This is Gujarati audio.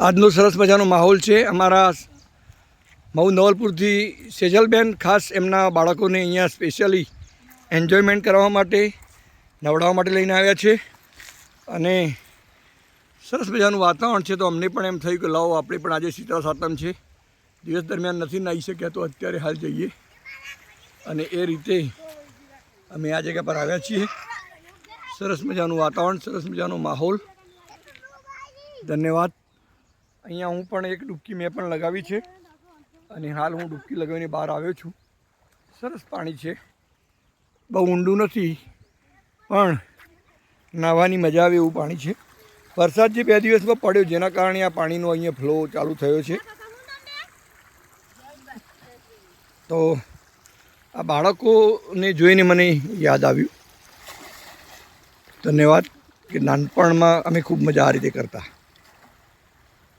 આજનો સરસ મજાનો માહોલ છે. અમારા મઉ નવલપુરથી સેજલબેન, ખાસ એમના બાળકોને અહીંયા સ્પેશિયલી એન્જોયમેન્ટ કરવા માટે, નવડાવવા માટે લઈને આવ્યા છે. અને સરસ મજાનું વાતાવરણ છે તો અમને પણ એમ થયું કે લાવો, આપણે પણ આજે શીતળા સાતમ છે. દિવસ દરમિયાન નથી નાહી શક્યા તો અત્યારે હાલ જઈએ. અને એ રીતે અમે આ જગ્યા પર આવ્યા છીએ. સરસ મજાનું વાતાવરણ, સરસ મજાનો માહોલ. ધન્યવાદ. અહીંયા હું પણ એક ડૂબકી મેં પણ લગાવી છે અને હાલ હું ડૂબકી લગાવીને બહાર આવ્યો છું. સરસ પાણી છે. બહુ ઊંડું નથી, પણ નાહવાની મજા આવે એવું પાણી છે. વરસાદ જે બે દિવસમાં પડ્યો જેના કારણે આ પાણીનો અહીંયા ફ્લો ચાલુ થયો છે. તો આ બાળકોને જોઈને મને યાદ આવ્યું. ધન્યવાદ કે નાનપણમાં અમે ખૂબ મજા આ રીતે કરતા.